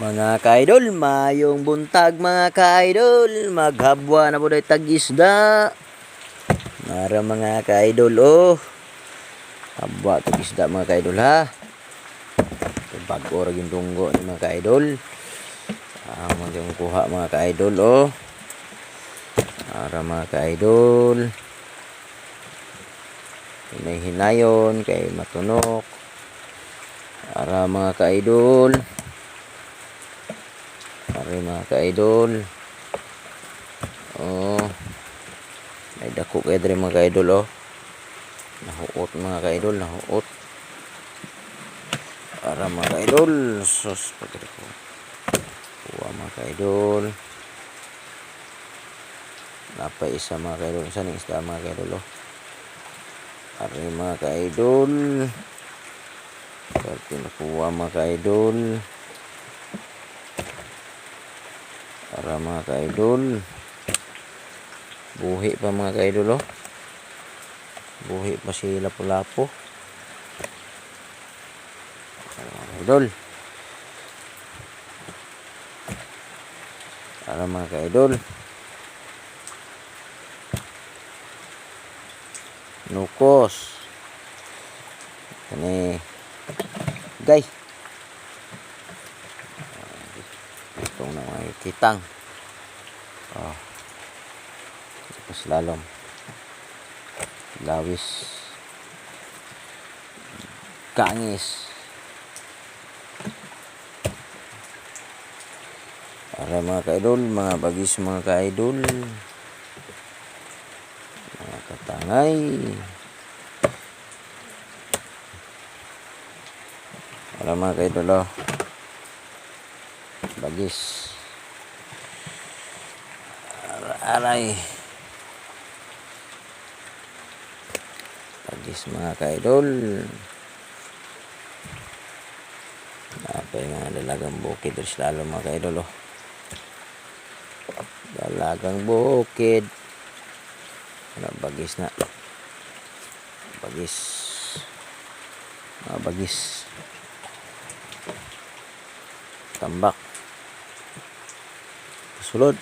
Mga ka-idol, mayong buntag mga ka-idol, maghabwa na po dahi tag-isda. Nara mga ka-idol, oh. Habwa tag-isda mga ka-idol ha. Bago rin yung tunggo ni mga ka-idol. Ah, yung kuha mga ka-idol, oh. Nara mga ka-idol. Hinay-hinayon, kay matunok. Para mga ka-idol. Mga ka-idol. Oh. May dako kay dre mga ka-idol oh. Nahuot mga ka-idol, nahuot. Para mga ka-idol, sus pagkita ko. Kuha mga ka-idol. Napay isa mga ka-idol. Saan yung isda mga ka-idol oh. Para mga ka-idol. Pati nakuha mga ka-idol. Para mga ka-idol. Buhi pa mga ka-idol oh. Buhi pa si Lapu-Lapu. Ka-idol. Para mga ka-idol. Nukos. Kani Gay. Itong na kitang. Oh. Ito slalom. Lawis. Kangis. Para mga ka-idol, mga bagis mga ka-idol. Mga katangay. Para mga ka-idol, oh. Bagis. Aray. Bagis mga ka-idol. Napay mga dalagang bukid. Lalo mga ka-idol, oh. Dalagang bukid. Ano, bagis na. Bagis. Mga bagis. Tambak. Sulod.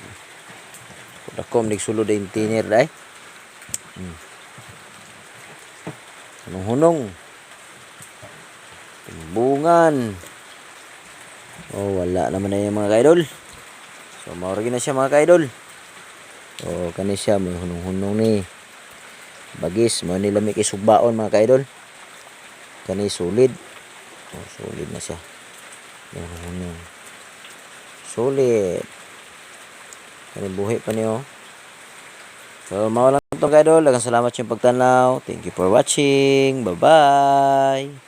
Kudakom nig sulod ay tiner day. Hmm. Hunong-hunong. Timbungan. Oh, wala naman na yung mga kaidol. So, mauragi na siya mga kaidol. Oh, kani siya may hunong-hunong ni. Bagis, mo nila may kisugbaon mga kaidol. Kani solid. Oh, solid na siya. Yung hunong. Solid. Kani buhi pa niyo. So, mao lang itong kaidol. Daghang salamat sa pagtanaw. Thank you for watching. Bye-bye.